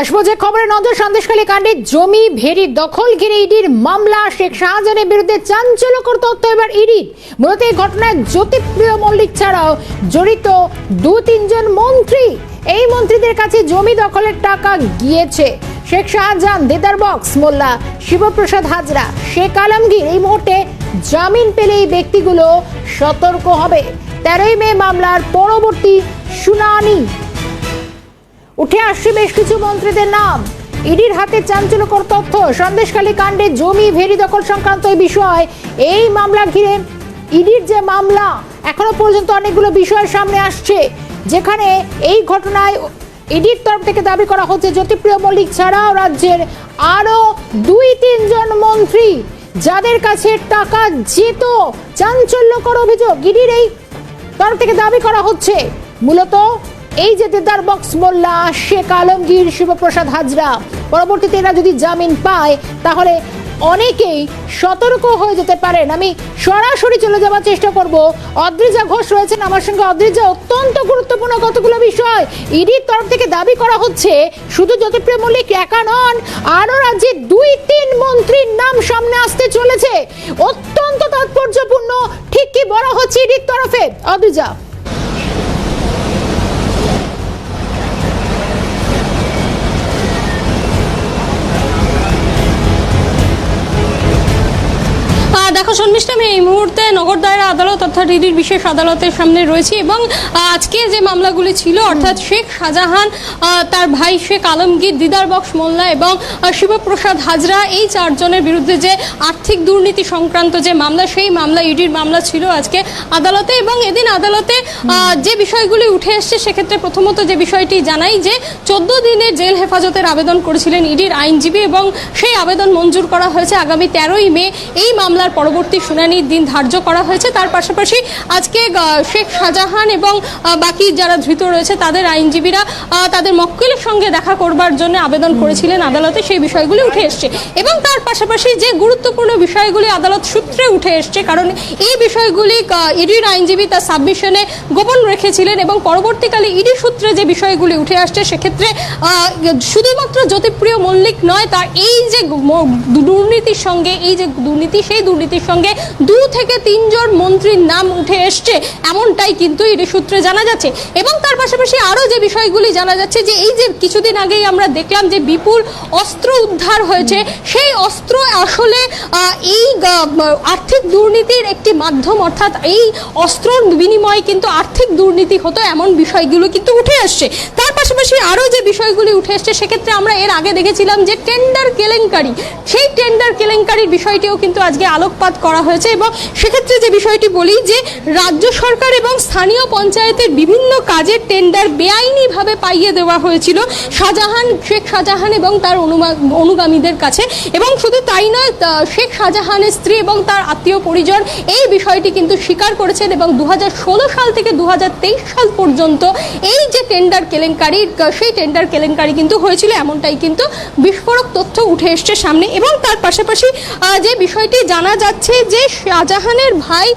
আসব যে খবরে নজর সন্দেশখালী কাণ্ডে জমি ভেরি দখল ঘিরে ইডির মামলা। শেখ শাহজাহানের বিরুদ্ধে চাঞ্চল্যকর তথ্য এবার ইডির মূলত এই ঘটনায় জ্যোতিপ্রিয় মল্লিক ছাড়াও জড়িত দু তিনজন মন্ত্রী। এই মন্ত্রীদের কাছে জমি দখলের টাকা গিয়েছে। শেখ শাহজাহান, দেদার বক্স, মোল্লা, শিবপ্রসাদ হাজরা, শেখ আলমগীর, এই মুহূর্তে জামিন পেলে এই ব্যক্তিগুলো সতর্ক হবে। তেরোই মে মামলার পরবর্তী শুনানি। উঠে আসছে বেশ কিছু মন্ত্রীদের নাম। ইডির হাতে চাঞ্চল্যকর তথ্য, সন্দেশখালী কাণ্ডে জমি ভেরি দখল সংক্রান্ত এই বিষয় এই মামলা ঘিরে ইডির যে মামলা, এখনও পর্যন্ত অনেকগুলো বিষয় সামনে আসছে, যেখানে এই ঘটনায় ইডির তরফ থেকে দাবি করা হচ্ছে, জ্যোতিপ্রিয় মল্লিক ছাড়াও রাজ্যের আরও দুই তিনজন মন্ত্রী, যাদের কাছে টাকা যেত, চাঞ্চল্যকর অভিযোগ। ইডির এই তরফ থেকে দাবি করা হচ্ছে, মূলত এই যে দেদার বক্স মোল্লা, শেখ আলমগীর, শিবপ্রসাদ হাজরা, পরবর্তীতে এরা যদি জামিন পায়, তাহলে অনেকেই সতর্ক হয়ে যেতে পারেন। আমি সরাসরি চলে যাওয়ার চেষ্টা করব। অদ্রিজা ঘোষ রয়েছেন আমার সঙ্গে। অদ্রিজা, অত্যন্ত গুরুত্বপূর্ণ কতগুলো বিষয় ইডির তরফ থেকে দাবি করা হচ্ছে। শুধু জ্যোতিপ্রিয় মল্লিক একা নন, আরও রাজ্যে দুই তিন মন্ত্রীর নাম সামনে আসতে চলেছে। অত্যন্ত তাৎপর্যপূর্ণ, ঠিক কি বলা হচ্ছে ইডির তরফে? অদ্রিজা। দেখো শর্মিষ্ঠা, আমি এই মুহূর্তে নগর দায়রা আদালত অর্থাৎ ইডির বিশেষ আদালতের সামনে রয়েছি এবং আজকে যে মামলাগুলি ছিল, অর্থাৎ শেখ শাহজাহান তার ভাই শেখ আলমগীর, দিদার বক্স মোল্লা এবং শিবপ্রসাদ হাজরা, এই চারজনের বিরুদ্ধে যে আর্থিক দুর্নীতি সংক্রান্ত যে মামলা, সেই মামলা ইডির মামলা ছিল আজকে আদালতে এবং এদিন আদালতে যে বিষয়গুলি উঠে এসছে, সেক্ষেত্রে প্রথমত যে বিষয়টি জানাই যে, চোদ্দ দিনের জেল হেফাজতের আবেদন করেছিলেন ইডির আইনজীবী এবং সেই আবেদন মঞ্জুর করা হয়েছে আগামী তেরোই মে। এই মামলার পরবর্তী শুনানির দিন ধার্য করা হয়েছে। তার পাশাপাশি আজকে শেখ শাহজাহান এবং বাকি যারা ধৃত রয়েছে, তাদের আইনজীবীরা তাদের মক্কেলের সঙ্গে দেখা করবার জন্য আবেদন করেছিলেন আদালতে। সেই বিষয়গুলি উঠে এসছে। এবং তার পাশাপাশি যে গুরুত্বপূর্ণ বিষয়গুলি আদালত সূত্রে উঠে এসছে, কারণ এই বিষয়গুলি ইডির আইনজীবী তার সাবমিশনে গোপন রেখেছিলেন এবং পরবর্তীকালে ইডি সূত্রে যে বিষয়গুলি উঠে আসছে, সেক্ষেত্রে শুধুমাত্র জ্যোতিপ্রিয় মল্লিক নয়, তার এই যে দুর্নীতির সঙ্গে, এই যে দুর্নীতি, সেই দুর্নীতির সঙ্গে দু থেকে তিনজন মন্ত্রীর নাম উঠে এসছে, এমনটাই কিন্তু ইডি সূত্রে জানা যাচ্ছে। এবং তার পাশাপাশি আরও যে বিষয়গুলি জানা যাচ্ছে যে এই যে কিছুদিন আগেই আমরা দেখলাম যে বিপুল অস্ত্র উদ্ধার হয়েছে, সেই অস্ত্র আসলে এই আর্থিক দুর্নীতির একটি মাধ্যম, অর্থাৎ এই অস্ত্রর বিনিময়ে কিন্তু আর্থিক দুর্নীতি হতো এমন বিষয়গুলো কিন্তু উঠে আসছে। পাশাপাশি আরও যে বিষয়গুলি উঠে এসছে, সেক্ষেত্রে আমরা এর আগে দেখেছিলাম যে টেন্ডার কেলেঙ্কারি। সেই টেন্ডার কেলেঙ্কারির বিষয়টিও কিন্তু আজকে আলোকপাত করা হয়েছে এবং সেক্ষেত্রে যে বিষয়টি বলি যে, রাজ্য সরকার এবং স্থানীয় পঞ্চায়েতের বিভিন্ন কাজের টেন্ডার বেআইনিভাবে পাইয়ে দেওয়া হয়েছিল শাহজাহান, শেখ শাহজাহান এবং তার অনুগামীদের কাছে। এবং শুধু তাই নয় শেখ শাহজাহানের স্ত্রী এবং তার আত্মীয় পরিজন এই বিষয়টি কিন্তু স্বীকার করেছেন এবং দু হাজার ষোলো সাল থেকে দু হাজার তেইশ সাল পর্যন্ত এই যে টেন্ডার কেলেঙ্কারি ক- সেই টেন্ডার কেলেঙ্কারি কিন্তু হয়েছিল, এমনটাই কিন্তু বিস্ফোরক তথ্য উঠে এসছে সামনে এবং তার পাশাপাশি যে বিষয়টি জানা যাচ্ছে যে শাহজাহানের ভাই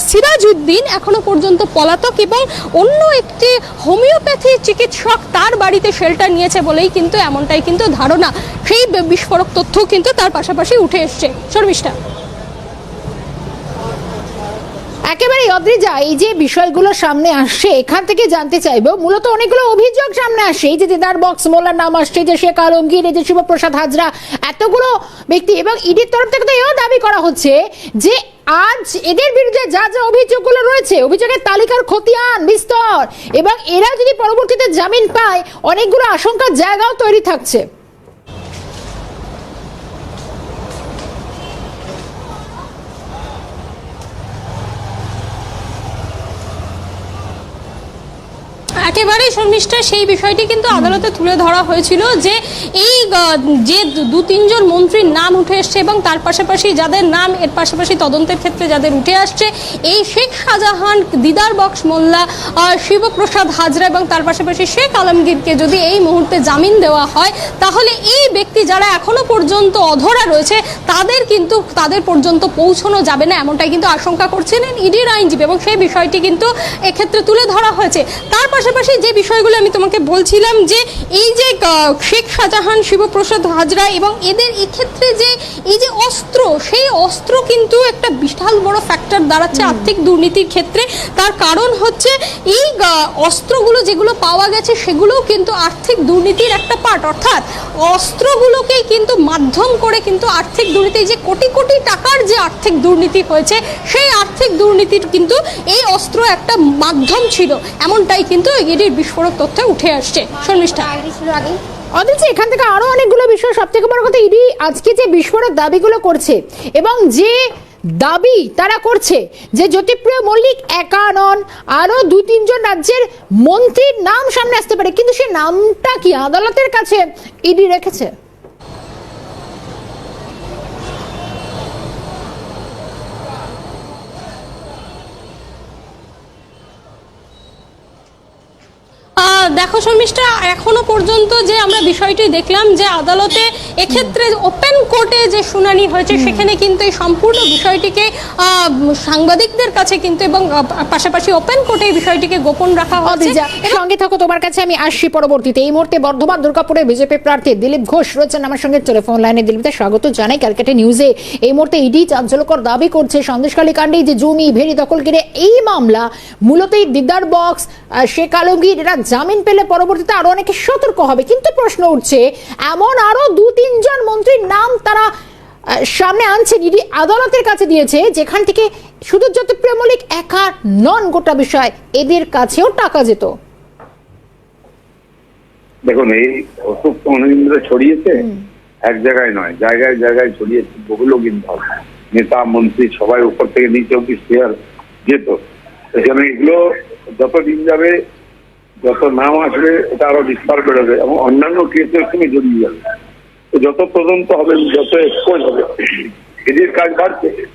সিরাজউদ্দিন এখনও পর্যন্ত পলাতক এবং অন্য একটি হোমিওপ্যাথি চিকিৎসক তার বাড়িতে শেল্টার নিয়েছে বলেই কিন্তু এমনটাই কিন্তু ধারণা। সেই বিস্ফোরক তথ্য কিন্তু তার পাশাপাশি উঠে এসছে। শর্মিষ্ঠা। একেবারে অদ্রিজা, এই যে বিষয়গুলো সামনে আসছে, এখান থেকে জানতে চাইব, মূলত অনেকগুলো অভিযোগ সামনে আসছে, এই যে দিদার বক্স, মোল্লার নাম আসছে যে শেখ আলমগীর, এই যে শিবপ্রসাদ হাজরা, এতগুলো ব্যক্তি, এবং ইডির তরফ থেকে তো এও দাবি করা হচ্ছে যে আজ এদের বিরুদ্ধে যা যা অভিযোগগুলো রয়েছে, অভিযোগের তালিকার খতিয়ান, বিস্তর, এবং এরা যদি পরবর্তীতে জামিন পায়, অনেকগুলো আশঙ্কার জায়গাও তৈরি থাকছে একেবারেই শর্মিষ্ঠা সেই বিষয়টি কিন্তু আদালতে তুলে ধরা হয়েছিল যে এই যে দু- তিনজন মন্ত্রীর নাম উঠে এসছে এবং তার পাশাপাশি যাদের নাম, এর পাশাপাশি তদন্তের ক্ষেত্রে যাদের উঠে আসছে, এই শেখ শাহজাহান, দিদার বক্স মোল্লা শিবপ্রসাদ হাজরা এবং তার পাশাপাশি শেখ আলমগীরকে যদি এই মুহূর্তে জামিন দেওয়া হয়, তাহলে এই ব্যক্তি যারা এখনও পর্যন্ত অধরা রয়েছে, তাদের কিন্তু, তাদের পর্যন্ত পৌঁছানো যাবে না এমনটাই কিন্তু আশঙ্কা করছিলেন ইডির আইনজীবী এবং সেই বিষয়টি কিন্তু এক্ষেত্রে তুলে ধরা হয়েছে। তার পাশাপাশি যে বিষয়গুলো আমি তোমাকে বলছিলাম যে এই যে শেখ শাহজাহান শিবপ্রসাদ হাজরা এবং এদের এক্ষেত্রে যে এই যে অস্ত্র সেই অস্ত্র কিন্তু একটা বিশাল বড় ফ্যাক্টর দাঁড়াচ্ছে আর্থিক দুর্নীতির ক্ষেত্রে। তার কারণ হচ্ছে এই অস্ত্রগুলো যেগুলো পাওয়া গেছে সেগুলোও কিন্তু আর্থিক দুর্নীতির একটা পার্ট অর্থাৎ অস্ত্রগুলোকেই কিন্তু মাধ্যম করে কিন্তু আর্থিক দুর্নীতি যে কোটি কোটি টাকার যে আর্থিক দুর্নীতি হয়েছে সেই আর্থিক দুর্নীতির কিন্তু এই অস্ত্র একটা মাধ্যম ছিল। এমনটাই কিন্তু ইডির বিস্ফোরক তথ্য উঠে আসছে। শর্মিষ্ঠা অথচ এখান থেকে আরও অনেকগুলো বিষয় সব থেকে বড় কথা, ইডি আজকে যে বিস্ফোরক দাবিগুলো করছে এবং যে দাবি তারা করছে যে জ্যোতিপ্রিয় মল্লিক একা নন, আরও দু তিনজন রাজ্যের মন্ত্রীর নাম সামনে আসতে পারে। কিন্তু সে নামটা কি আদালতের কাছে ইডি রেখেছে? দেখো শর্মিষ্ঠা এখনও পর্যন্ত যে আমরা বিষয়টি দেখলাম যে আদালতে এক্ষেত্রে ওপেন কোর্টে যে শুনানি হয়েছে সেখানে কিন্তু এই সম্পূর্ণ বিষয়টিকে সাংবাদিকদের কাছে কিন্তু এবং পাশাপাশি ওপেন কোর্টে এই বিষয়টিকে গোপন রাখা অদ্রিজা সঙ্গে থাকো তোমার কাছে আমি আসছি পরবর্তীতে। এই মুহূর্তে বর্ধমান দুর্গাপুরের বিজেপি প্রার্থী দিলীপ ঘোষ রয়েছেন আমার সঙ্গে টেলিফোন লাইনে দিলীপকে স্বাগত জানাই ক্যালকাটা নিউজে এই মুহূর্তে ইডি চাঞ্চল্যকর দাবি করছে সন্দেশখালী কাণ্ডে যে জমি ভেরি দখল ঘিরে এই মামলা মূলত এই দিদার বক্স শেখ আলমগীর এরা জামিন পেলে পরবর্তীতে আরও অনেকে সতর্ক হবে। কিন্তু প্রশ্ন উঠছে এমন আরও দু তিনজন মন্ত্রীর নাম তারা আহ, সামনে আনছে ইডি আদালতের কাছে দিয়েছে যেখান থেকে শুধু জ্যোতিপ্রিয় মল্লিক একা নন গোটা বিষয় এদের কাছেও টাকা যেত। দেখুন এই অসুখ অনেকদিন ছড়িয়েছে। এক জায়গায় নয় জায়গায় জায়গায় ছড়িয়েছে বহুলো কিন্তু নেতা মন্ত্রী সবাই উপর থেকে নিচে অব্দি শেয়ার যেত। এখানে এগুলো যত দিন যাবে যত নাম আসবে এটা আরও বিস্তার বেরোবে এবং অন্যান্য কেসের সঙ্গে জড়িয়ে যাবে। যত তদন্ত হবে যত এক্সপোজ হবে এদের কাজ বাড়ছে।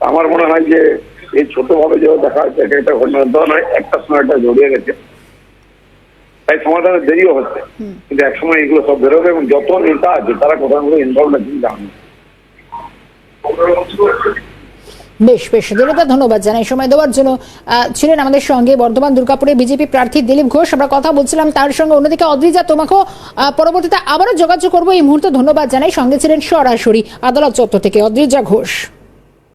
আমার মনে হয় যে এই ছোট ভাবে যে দেখা যাচ্ছে এক একটা ঘটনা। নয় একটা সময় একটা জড়িয়ে গেছে। তাই সমাধানের দেরিও হচ্ছে। কিন্তু একসময় এগুলো সব বেরোবে এবং যত নেতা আছে তারা কোথাও কোথাও ইনভলভ আছে জানি বেশ বেশ দিলীপদা ধন্যবাদ জানাই সময় দেওয়ার জন্য। ছিলেন আমাদের সঙ্গে বর্ধমান দুর্গাপুরে বিজেপি প্রার্থী দিলীপ ঘোষ। আমরা কথা বলছিলাম তার সঙ্গে, অন্যদিকে অদ্রিজা, তোমাকেও পরবর্তীতে আবারও যোগাযোগ করব। এই মুহূর্তে ধন্যবাদ জানাই। সঙ্গে ছিলেন সরাসরি আদালত চত্বর থেকে অদ্রিজা ঘোষ।